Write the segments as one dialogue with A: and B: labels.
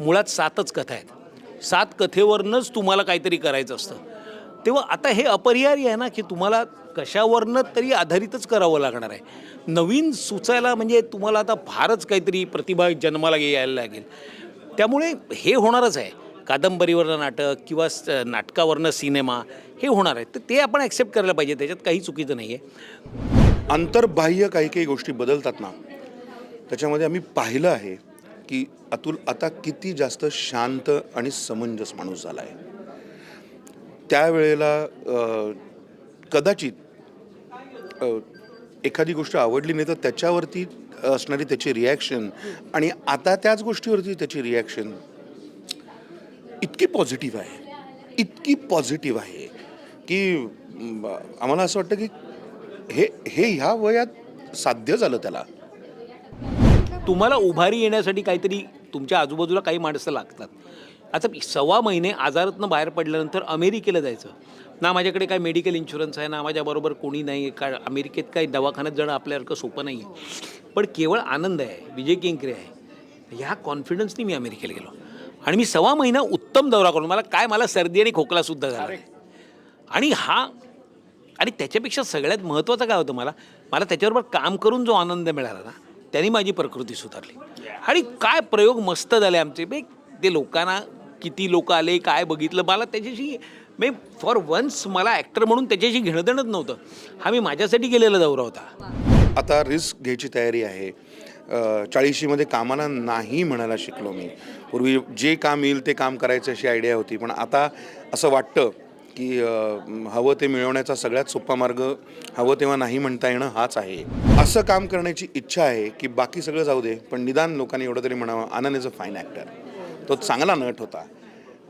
A: मुळात सातच कथा आहेत. सात कथेवरनंच तुम्हाला काहीतरी करायचं असतं. तेव्हा आता हे अपरिहार्य आहे ना की तुम्हाला कशावरनं तरी आधारितच करावं लागणार आहे. नवीन सुचायला म्हणजे तुम्हाला आता फारच काहीतरी प्रतिभा जन्माला यायला लागेल. त्यामुळे हे होणारच आहे. कादंबरीवरनं नाटक किंवा स- नाटकावरनं सिनेमा हे होणार आहे. तर ते आपण ॲक्सेप्ट करायला पाहिजे. त्याच्यात काही चुकीचं नाही आहे
B: अंतर्बाह्य काही काही गोष्टी बदलतात ना त्याच्यामध्ये आम्ही पाहिलं आहे. की अतुल आता किती जास्त शांत आणि समंजस माणूस झाला आहे त्यावेळेला कदाचित एखादी गोष्ट आवडली नाही तर त्याच्यावरती असणारी त्याची रिॲक्शन आणि आता त्याच गोष्टीवरती त्याची रिॲक्शन इतकी पॉझिटिव्ह आहे. इतकी पॉझिटिव्ह आहे की आम्हाला असं वाटतं की हे हे ह्या वयात साध्य झालं त्याला.
A: तुम्हाला उभारी येण्यासाठी काहीतरी तुमच्या आजूबाजूला काही माणसं लागतात. आता सव्वा महिने आजारातनं बाहेर पडल्यानंतर अमेरिकेला जायचं. ना माझ्याकडे काय मेडिकल इन्शुरन्स आहे ना माझ्याबरोबर कोणी नाही आहे का अमेरिकेत काही दवाखान्यात जाणं आपल्यासारखं सोपं नाही आहे पण केवळ आनंद आहे विजय केंकरे आहे. ह्या कॉन्फिडन्सनी मी अमेरिकेला गेलो. आणि मी सव्वा महिना उत्तम दौरा करून मला काय मला सर्दी आणि खोकलासुद्धा झाला आणि हा आणि त्याच्यापेक्षा सगळ्यात महत्त्वाचं काय होतं मला मला त्याच्याबरोबर काम करून जो आनंद मिळाला ना त्यांनी माझी प्रकृती सुधारली. आणि काय प्रयोग मस्त झाले आमचे. बे ते लोकांना किती लोक आले काय बघितलं मला त्याच्याशी मे फॉर वन्स मला ॲक्टर म्हणून त्याच्याशी घेणं देणंच नव्हतं. हा मी माझ्यासाठी गेलेला दौरा होता.
B: आता रिस्क घ्यायची तयारी आहे. चाळीशीमध्ये कामाला नाही म्हणायला शिकलो मी. पूर्वी जे काम येईल ते काम करायचं अशी आयडिया होती. पण आता असं वाटतं की हवं ते मिळवण्याचा सगळ्यात सोपा मार्ग हवं तेव्हा नाही म्हणता येणं हाच आहे. असं काम करण्याची इच्छा आहे की बाकी सगळं जाऊ दे पण निदान लोकांनी एवढं तरी म्हणावं Anand is a fine actor. तो चांगला नट होता.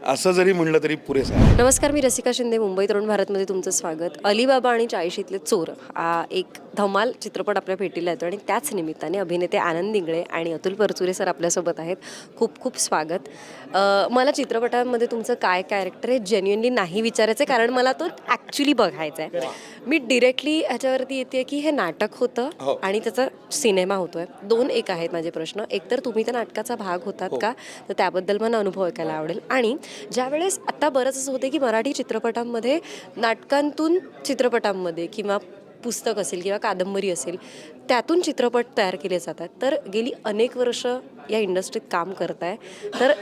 B: असं जरी म्हणलं तरी पुरेसं आहे.
C: नमस्कार मी रसिका शिंदे मुंबई तरुण भारतमध्ये तुमचं स्वागत. अलिबाबा आणि चाळीशीतले चोर हा एक धमाल चित्रपट आपल्या भेटीला येतो आणि त्याच निमित्ताने अभिनेते आनंद इंगळे आणि अतुल परचुरे सर आपल्यासोबत आहेत. खूप खूप स्वागत. अ, मला चित्रपटामध्ये तुमचं काय कॅरेक्टर आहे जेन्युनली नाही विचारायचं आहे, कारण मला तो ॲक्च्युली बघायचा आहे मी डिरेक्टली ह्याच्यावरती येते की हे नाटक होतं आणि त्याचा सिनेमा होतोय. दोन एक आहेत माझे प्रश्न. एकतर तुम्ही त्या नाटकाचा भाग होतात का? तर त्याबद्दल मला अनुभव ऐकायला आवडेल. आणि ज्यावेळेस आता बरंच असं होतं की मराठी चित्रपटांमध्ये नाटकांतून चित्रपटांमध्ये किंवा पुस्तक असेल किंवा कादंबरी असेल त्यातून चित्रपट तयार केले जातात. तर गेली अनेक वर्ष या इंडस्ट्रीत काम करत आहे तर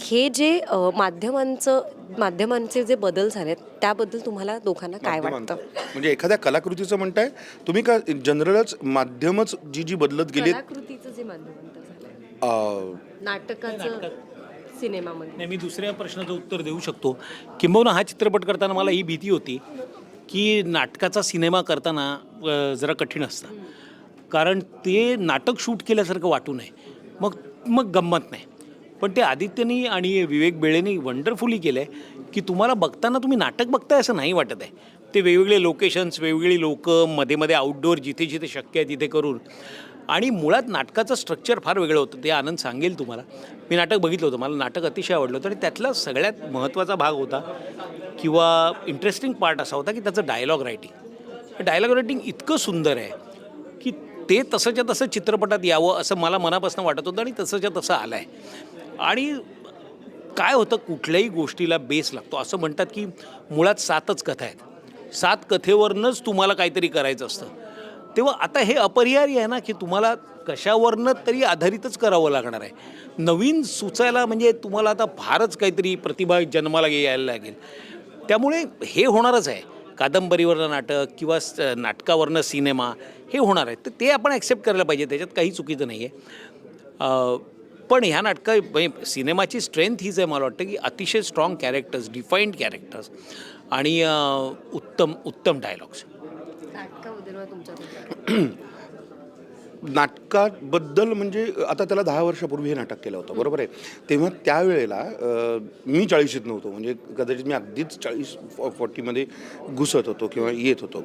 C: हे जे माध्यमांचं माध्यमांचे जे बदल झालेत त्याबद्दल तुम्हाला दोघांना काय वाटतं?
B: म्हणजे एखाद्या कलाकृतीचं म्हणताय तुम्ही का जनरलच माध्यमच जी जी बदलत गेली
C: कलाकृतीचं जे झालंय. नाटकाचं सिनेमामध्ये?
A: नाही मी दुसऱ्या प्रश्नाचं उत्तर देऊ शकतो. किंबहुना हा चित्रपट करताना मला ही भीती होती की नाटकाचा सिनेमा करताना अ, जरा कठीण असतं. कारण ते नाटक शूट केल्यासारखं वाटू नये. मग मग गंमत नाही. पण ते आदित्यनी आणि विवेक बेळेनी वंडरफुली केलं आहे की तुम्हाला बघताना तुम्ही नाटक बघताय असं नाही वाटत आहे. ते वेगवेगळे लोकेशन्स वेगवेगळी लोकं मध्ये मध्ये आउटडोअर जिथे जिथे शक्य आहे तिथे करून. आणि मुळात नाटकाचं स्ट्रक्चर फार वेगळं होतं. ते आनंद सांगेल तुम्हाला. मी नाटक बघितलं होतं. मला नाटक अतिशय आवडलं होतं. आणि त्यातला सगळ्यात महत्त्वाचा भाग होता किंवा इंटरेस्टिंग पार्ट असा होता की त्याचं डायलॉग रायटिंग डायलॉग रायटिंग इतकं सुंदर आहे की ते तसंच्या तसं चित्रपटात यावं असं मला मनापासून वाटत होतं आणि तसंच्या तसं आलं आहे आणि काय होतं? कुठल्याही गोष्टीला बेस लागतो. असं म्हणतात की मुळात सातच कथा आहेत. सात कथेवरनंच तुम्हाला काहीतरी करायचं असतं. तेव्हा आता हे अपरिहार्य आहे ना की तुम्हाला कशावरनं तरी आधारितच करावं लागणार आहे. नवीन सुचायला म्हणजे तुम्हाला आता फारच काहीतरी प्रतिभा जन्माला यायला लागेल. त्यामुळे हे होणारच आहे. कादंबरीवरनं नाटक किंवा स- नाटकावरनं सिनेमा हे होणार आहे. तर ते आपण ॲक्सेप्ट करायला पाहिजे. त्याच्यात काही चुकीचं नाही आहे पण ह्या नाटका म्हणजे सिनेमाची स्ट्रेंथ हीच आहे मला वाटतं की अतिशय स्ट्रॉंग कॅरेक्टर्स डिफाईंड कॅरेक्टर्स आणि उत्तम उत्तम डायलॉग्स
C: नाटकाबद्दल तुमच्या
B: नाटकाबद्दल म्हणजे आता त्याला दहा वर्षापूर्वी हे नाटक केलं होतं बरोबर आहे? तेव्हा त्यावेळेला मी चाळीशीत नव्हतो म्हणजे कदाचित मी अगदीच चाळीस फॉर्टीमध्ये घुसत होतो किंवा येत होतो.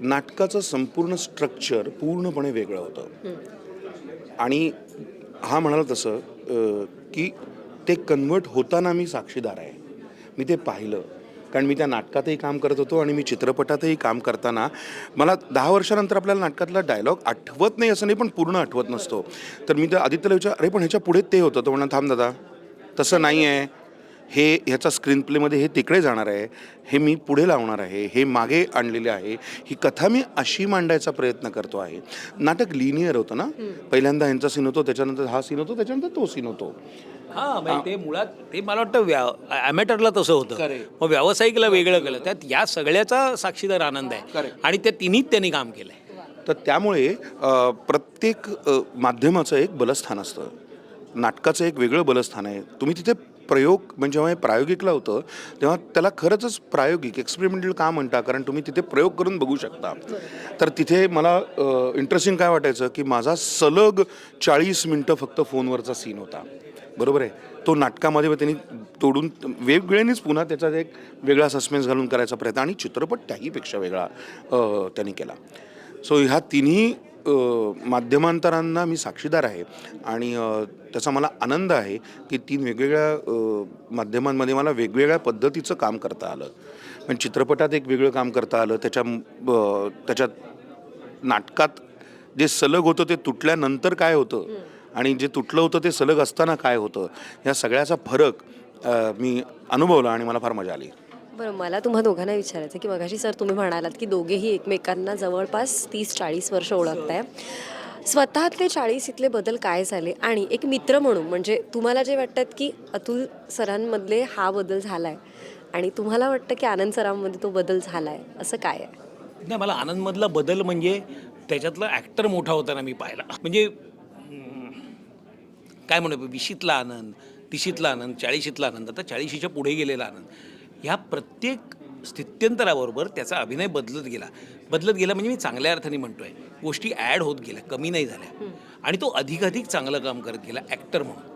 B: नाटकाचं संपूर्ण स्ट्रक्चर पूर्णपणे वेगळं होतं. आणि हा म्हणाला तसं की ते कन्वर्ट होताना मी साक्षीदार आहे. मी ते पाहिलं. कारण मी त्या नाटकातही काम करत होतो आणि मी चित्रपटातही काम करताना मला दहा वर्षानंतर आपल्याला नाटकातला डायलॉग आठवत नाही असं नाही पण पूर्ण आठवत नसतो. तर मी त्या आदित्यला विचार अरे पण ह्याच्या पुढे ते होतं. तो म्हणा थांब दादा तसं नाही आहे हे ह्याचा स्क्रीन प्लेमध्ये हे तिकडे जाणार आहे. हे मी पुढे लावणार आहे. हे मागे आणलेले आहे. ही कथा मी अशी मांडायचा प्रयत्न करतो आहे. नाटक लिनियर होतं ना? पहिल्यांदा ह्यांचा सीन होतो त्याच्यानंतर हा सीन होतो त्याच्यानंतर तो सीन होतो.
A: हा म्हणजे ते मुळात ते मला वाटतं व्या ॲमेटरला तसं होतं. मग व्यावसायिकला वेगळं केलं. त्यात या सगळ्याचा साक्षीदार आनंद आहे. आणि त्या तिन्हीत त्यांनी काम केलंय.
B: तर त्यामुळे प्रत्येक माध्यमाचं एक बलस्थान असतं. नाटकाचं एक वेगळं बलस्थान आहे. तुम्ही तिथे प्रयोग म्हणजे जेव्हा हे प्रायोगिकला होतं तेव्हा त्याला खरंच प्रायोगिक एक्सपेरिमेंटल का म्हणता? कारण तुम्ही तिथे प्रयोग करून बघू शकता. तर तिथे मला इंटरेस्टिंग काय वाटायचं की माझा सलग चाळीस मिनटं फक्त फोनवरचा सीन होता. बरोबर आहे? तो नाटकामध्ये मग त्यांनी तोडून वेगवेगळ्यानेच पुन्हा त्याचा एक वेगळा सस्पेन्स घालून करायचा प्रयत्न आणि चित्रपट त्याहीपेक्षा वेगळा त्यांनी केला. सो ह्या तिन्ही माध्यमांतरांना मी साक्षीदार आहे. आणि त्याचा मला आनंद आहे की तीन वेगवेगळ्या माध्यमांमध्ये मला वेगवेगळ्या पद्धतीचं काम करता आलं. म्हणजे चित्रपटात एक वेगळं काम करता आलं. त्याच्या त्याच्यात नाटकात जे सलग होतं ते तुटल्यानंतर काय होतं? आणि जे तुटलं होतं ते सलग असताना काय होतं? ह्या सगळ्याचा फरक मी अनुभवला आणि मला फार मजा आली.
C: बरं मला तुम्हा दोघांना विचारायचं की मगाशी सर तुम्ही म्हणालात की दोघेही एकमेकांना जवळपास तीस चाळीस वर्ष ओळखताय. स्वतःतले चाळीस इथले बदल काय झाले? आणि एक मित्र म्हणून म्हणजे तुम्हाला जे वाटतात की अतुल सरांमधले हा बदल झालाय आणि तुम्हाला वाटतं की आनंद सरांमध्ये तो बदल झालाय असं काय आहे?
A: नाही मला आनंदमधला बदल म्हणजे त्याच्यातला ॲक्टर मोठा होताना मी पाहिला. म्हणजे काय म्हणू विशीतला आनंद तिशीतला आनंद चाळीशीतला आनंद आता चाळीशीच्या पुढे गेलेला आनंद. ह्या प्रत्येक स्थित्यंतराबरोबर त्याचा अभिनय बदलत गेला. बदलत गेला म्हणजे मी चांगल्या अर्थाने म्हणतोय. गोष्टी ॲड होत गेल्या कमी नाही झाल्या. आणि तो अधिकाधिक चांगलं काम करत गेला ॲक्टर म्हणून.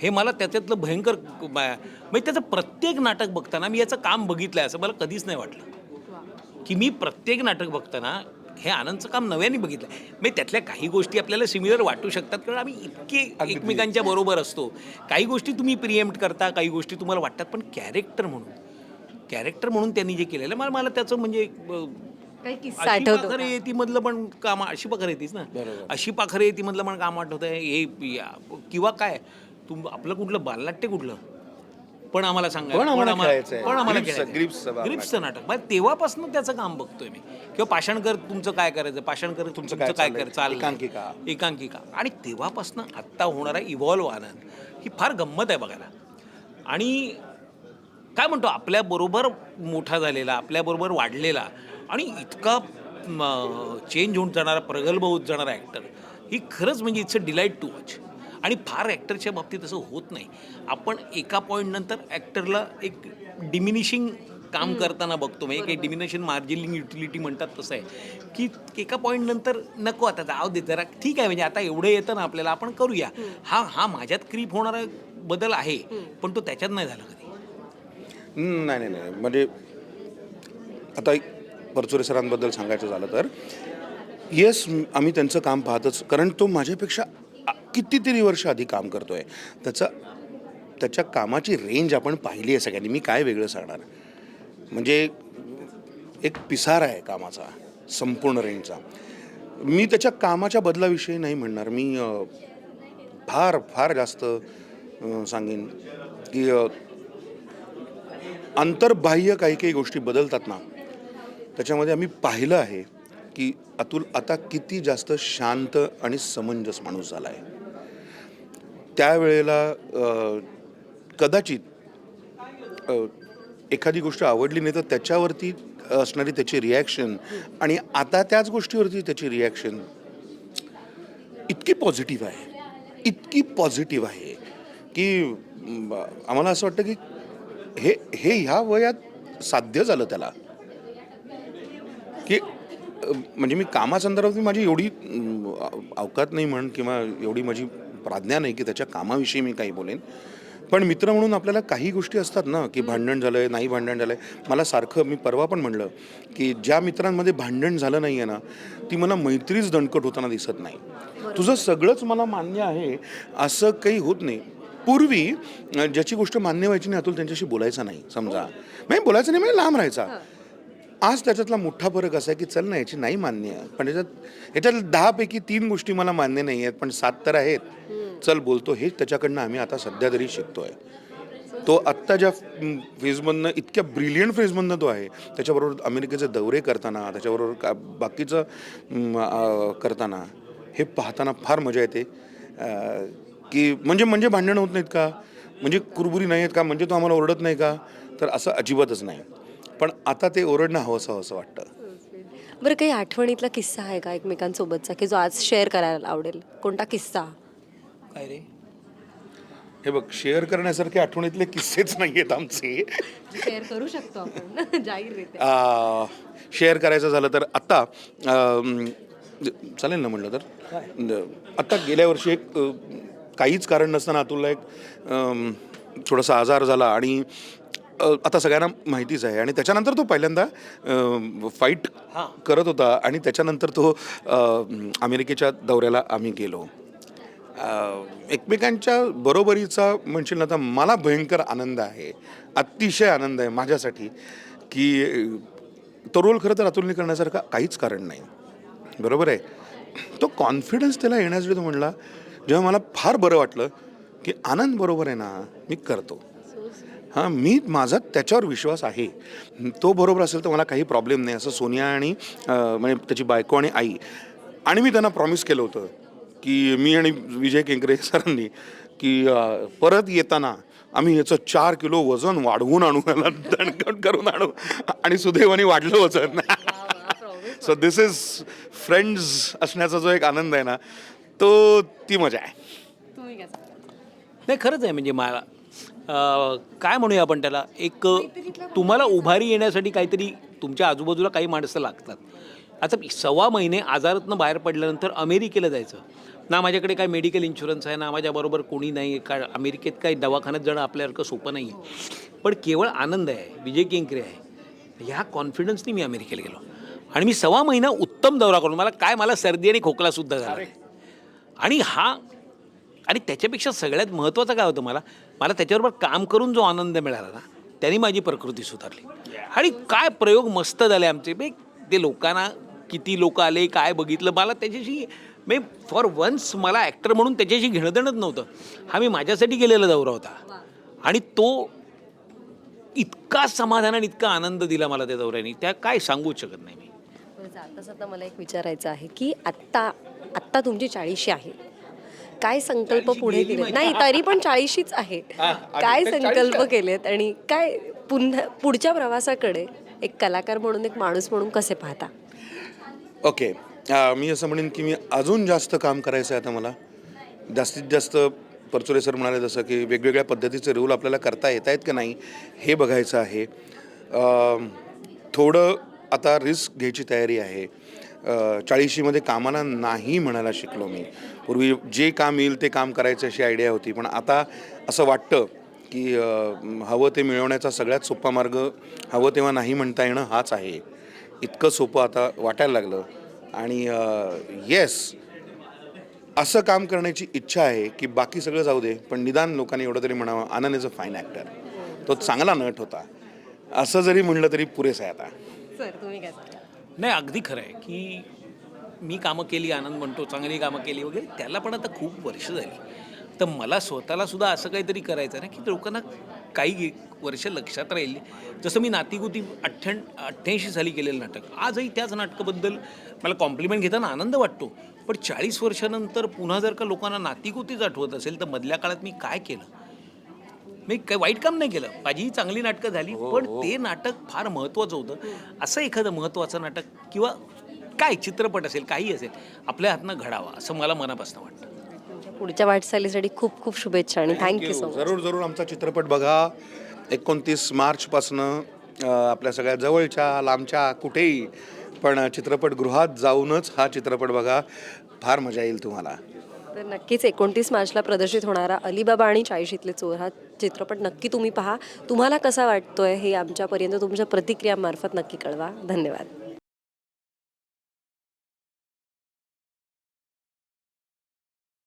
A: हे मला त्याच्यातलं भयंकर म्हणजे त्याचं प्रत्येक नाटक बघताना मी याचं काम बघितलं आहे असं मला कधीच नाही वाटलं. की मी प्रत्येक नाटक बघताना हे आनंदचं काम नव्याने बघितलं म्हणजे त्यातल्या काही गोष्टी आपल्याला सिमिलर वाटू शकतात कारण आम्ही इतके एकमेकांच्या बरोबर असतो. काही गोष्टी तुम्ही प्रिएम्प्ट करता काही गोष्टी तुम्हाला वाटतात पण कॅरेक्टर म्हणून. कॅरेक्टर म्हणून त्यांनी जे केलेलं मला मला त्याचं म्हणजे
C: काही किस्सा
A: अशी
C: आठवतो
A: पाखरे येतीमधलं पण काम अशी पाखरे येतीस ना? अशी पाखरे येतीमधलं पण काम आठवत आहे हे या- किंवा काय? तुम आपलं कुठलं? बालनाट्य कुठलं? पण आम्हाला सांगा
B: पण आम्हाला खेळायचंय.
A: पण आम्हाला
B: ग्रिप्स-
A: खेळायचंय.
B: ग्रिप्सचं बालनाट्य.
A: ग्रिप्सचं नाटक. मग तेव्हापासून त्याचं काम बघतोय मी. किंवा पाषाणकर तुमचं काय करायचं? पाषाणकर तुमचं
B: काय
A: काय
B: चाललंय?
A: कर चाललंय.
B: एकांकिका.
A: एकांकिका. आणि तेव्हापासून आत्ता होणारा इव्हॉल्व आनंद ही फार गंमत आहे बघायला. आणि काय म्हणतो आपल्याबरोबर मोठा झालेला आपल्याबरोबर वाढलेला आणि इतका चेंज होऊन जाणारा प्रगल्भ होत जाणारा ॲक्टर ही खरंच म्हणजे it's a delight to watch आणि फार ॲक्टरच्या बाबतीत असं होत नाही. आपण एका पॉईंट नंतर ॲक्टरला एक डिमिनिशिंग काम करताना बघतो. म्हणजे काही डिमिनेशन मार्जिनिंग युटिलिटी म्हणतात तसं आहे. की एका पॉईंट नंतर नको आता जाऊ दे जरा ठीक आहे म्हणजे आता एवढं येतं ना आपल्याला आपण करूया. हा हा माझ्यात क्रीप होणारा बदल आहे. पण तो त्याच्यात नाही झाला कधी.
B: नाही नाही नाही. म्हणजे आता एक परचुरे सरांबद्दल सांगायचं झालं तर येस आम्ही त्यांचं काम पाहतच कारण तो माझ्यापेक्षा कितीतरी वर्ष आधी काम करतोय. त्याचा त्याच्या कामाची रेंज आपण पाहिली आहे सगळ्यांनी. मी काय वेगळं सांगणार? म्हणजे एक पिसार आहे कामाचा संपूर्ण रेंजचा मी त्याच्या कामाच्या बदलाविषयी नाही म्हणणार. मी फार फार जास्त सांगेन की अंतर्बाह्य काही काही गोष्टी बदलतात ना त्याच्यामध्ये आम्ही पाहिलं आहे की अतुल आता किती जास्त शांत आणि समंजस माणूस झाला आहे. त्यावेळेला कदाचित एखादी गोष्ट आवडली नाही तर त्याच्यावरती असणारी त्याची रिॲक्शन आणि आता त्याच गोष्टीवरती त्याची रिॲक्शन इतकी पॉझिटिव्ह आहे. इतकी पॉझिटिव्ह आहे की आम्हाला असं वाटतं की हे हे ह्या वयात साध्य झालं त्याला. की म्हणजे मी कामासंदर्भात मी माझी एवढी अवकात नाही म्हण किंवा एवढी माझी प्राज्ञा नाही की त्याच्या कामाविषयी मी काही बोलेन. पण मित्र म्हणून आपल्याला काही गोष्टी असतात ना की भांडण झालंय नाही भांडण झालंय. मला सारखं मी परवा पण म्हणलं की ज्या मित्रांमध्ये भांडण झालं नाही आहे ना ती मला मैत्रीच दणकट होताना दिसत नाही. तुझं सगळंच मला मान्य आहे असं काही होत नाही. पूर्वी ज्याची गोष्ट मान्य व्हायची नाही अतुल त्यांच्याशी बोलायचा नाही समजा. म्हणजे बोलायचं नाही म्हणजे लांब राहायचा. आज त्याच्यातला मोठा फरक असा आहे की चल ना याची नाही मान्य. आहे. पण याच्यात याच्यात दहापैकी तीन गोष्टी मला मान्य नाही आहेत पण सात तर आहेत. चल बोलतो हे त्याच्याकडनं आम्ही आता सध्या तरी शिकतोय. तो आत्ता ज्या फेजमधनं इतक्या ब्रिलियंट फेजमधनं तो आहे. त्याच्याबरोबर अमेरिकेचे दौरे करताना त्याच्याबरोबर का बाकीचं करताना हे पाहताना फार मजा येते. की म्हणजे म्हणजे भांडणं होत नाहीत का? म्हणजे कुरबुरी नाही आहेत का? म्हणजे तो आम्हाला ओरडत नाही का? तर असं अजिबातच नाही. पण आता ते ओरडणं हवंसं हवंसं वाटतं.
C: बरं काही आठवणीतला किस्सा आहे का एकमेकांसोबतचा की जो आज शेअर करायला आवडेल? कोणता किस्सा?
A: काय रे?
B: हे बघ शेअर करण्यासारखे आठवणीतले किस्सेच नाही आहेत आमचे.
C: शेअर करू शकतो आपण. जाहीर
B: शेअर करायचं झालं तर आत्ता चालेल ना म्हटलं तर? आत्ता गेल्या वर्षी एक अं, काहीच कारण नसताना अतुलला एक थोडासा आजार झाला आणि अं, आता सगळ्यांना माहितीच आहे. आणि त्याच्यानंतर तो पहिल्यांदा फाईट करत होता आणि त्याच्यानंतर तो अं, अमेरिकेच्या दौऱ्याला आम्ही गेलो. अ, एकमेकांच्या बरोबरीचा म्हणशील ना तर मला भयंकर आनंद आहे. अतिशय आनंद आहे माझ्यासाठी की अ, तो रोल खरं तर अतुलने करण्यासारखा काहीच कारण नाही. बरोबर आहे? तो कॉन्फिडन्स त्याला येण्यासाठी तो म्हणला जेव्हा मला फार बरं वाटलं की आनंद बरोबर आहे ना मी करतो. हां मी माझा त्याच्यावर विश्वास आहे. तो बरोबर असेल तर मला काही प्रॉब्लेम नाही असं सोनिया आणि म्हणजे त्याची बायको आणि आई. आणि मी त्यांना प्रॉमिस केलं होतं की मी आणि विजय केंकरे सरांनी की परत येताना आम्ही याचं चार किलो वजन वाढवून आणू याला दणकट करून आणू. आणि सुदैवाने वाढलं वजन. सो दिस इज फ्रेंड्स असण्याचा जो एक आनंद आहे ना तो ती मजा आहे.
A: नाही खरंच आहे म्हणजे मला अं, काय म्हणूया आपण त्याला? एक तुम्हाला उभारी येण्यासाठी काहीतरी तुमच्या आजूबाजूला काही माणसं लागतात. आता सव्वा महिने आजारातनं बाहेर पडल्यानंतर अमेरिकेला जायचं. ना माझ्याकडे काय मेडिकल इन्शुरन्स आहे ना माझ्याबरोबर कोणी नाही का अमेरिकेत काही दवाखान्यात जाणं आपल्यासारखं सोपं नाही आहे पण केवळ आनंद आहे विजय केंकरे आहे. ह्या कॉन्फिडन्सनी मी अमेरिकेला गेलो. आणि मी सव्वा महिना उत्तम दौरा करून मला काय मला सर्दी आणि खोकलासुद्धा झाला. नाही. आणि हा आणि त्याच्यापेक्षा सगळ्यात महत्त्वाचं काय होतं मला? मला त्याच्याबरोबर काम करून जो आनंद मिळाला ना त्यांनी माझी प्रकृती सुधारली. आणि काय प्रयोग मस्त झाले आमचे. बे ते लोकांना किती लोक आले काय बघितलं मला त्याच्याशी मे फॉर वन्स मला ॲक्टर म्हणून त्याच्याशी घेणं देणंच नव्हतं. हा मी माझ्यासाठी गेलेला दौरा होता. आणि तो इतका समाधान आणि इतका आनंद दिला मला त्या दौऱ्याने. त्या काय सांगूच शकत नाही मी.
C: आता मला एक विचारायचं आहे की आत्ता आत्ता तुमची चाळीशी आहे. काय संकल्प पुढे केले नाही तरी पण चाळीशीच आहे काय संकल्प केलेत? आणि काय पुन्हा पुढच्या प्रवासाकडे एक कलाकार म्हणून एक माणूस म्हणून कसे पाहता?
B: ओके. मी असं म्हणेन की मी अजून जास्त काम करायचं आहे आता मला. जास्तीत जास्त परचुरे सर म्हणाले जसं की वेगवेगळ्या पद्धतीचे रोल आपल्याला करता येत आहेत का नाही हे बघायचं आहे. थोडं आता रिस्क घ्यायची तयारी आहे. चाळीशीमध्ये कामाला नाही म्हणायला शिकलो मी. पूर्वी जे काम येईल ते काम करायचं अशी आयडिया होती. पण आता असं वाटतं की हवं ते मिळवण्याचा सगळ्यात सोपा मार्ग हवं तेव्हा नाही म्हणता येणं हाच आहे. इतकं सोपं आता वाटायला लागलं. आणि येस असं काम करण्याची इच्छा आहे की बाकी सगळं जाऊ दे पण निदान लोकांनी एवढं तरी म्हणावं Anand is a fine actor तो चांगला नट होता. असं जरी म्हणलं तरी पुरेसं आहे आता.
C: सर तुम्ही काय
A: नाही अगदी खरं आहे की मी कामं केली आनंद म्हणतो चांगली कामं केली वगैरे त्याला पण आता खूप वर्ष झाली. तर मला स्वतःला सुद्धा असं काहीतरी करायचं ना की लोकांना काही वर्ष लक्षात राहील. जसं मी नातीगुती अठ्ठ्या अठ्ठ्याऐंशी साली केलेलं नाटक. आजही त्याच नाटकाबद्दल मला कॉम्प्लिमेंट घेताना आनंद वाटतो. पण चाळीस वर्षानंतर पुन्हा जर का लोकांना नातीगुतीच आठवत असेल तर मधल्या काळात मी काय केलं? मी काही वाईट काम नाही केलं. माझी चांगली नाटकं झाली पण ते नाटक फार महत्त्वाचं होतं. असं एखादं महत्त्वाचं नाटक किंवा काय चित्रपट असेल काही असेल आपल्या हातनं घडावा असं मला मनापासून वाटतं.
C: पुढच्या वाटचालीसाठी खूप खूप शुभेच्छा आणि थँक्यू सो मच
B: जरूर जरूर आमचा चित्रपट बघा. एकोणतीस मार्चपासनं अं, आपल्या सगळ्या जवळच्या लांबच्या कुठेही पण चित्रपटगृहात जाऊनच हा चित्रपट बघा. फार मजा येईल तुम्हाला.
C: तर नक्कीच एकोणतीस मार्चला प्रदर्शित होणारा अलिबाबा आणि चाळीशीतले चोर हा चित्रपट नक्की तुम्ही पहा. तुम्हाला कसा वाटतोय हे आमच्यापर्यंत तुमच्या प्रतिक्रियामार्फत नक्की कळवा. धन्यवाद.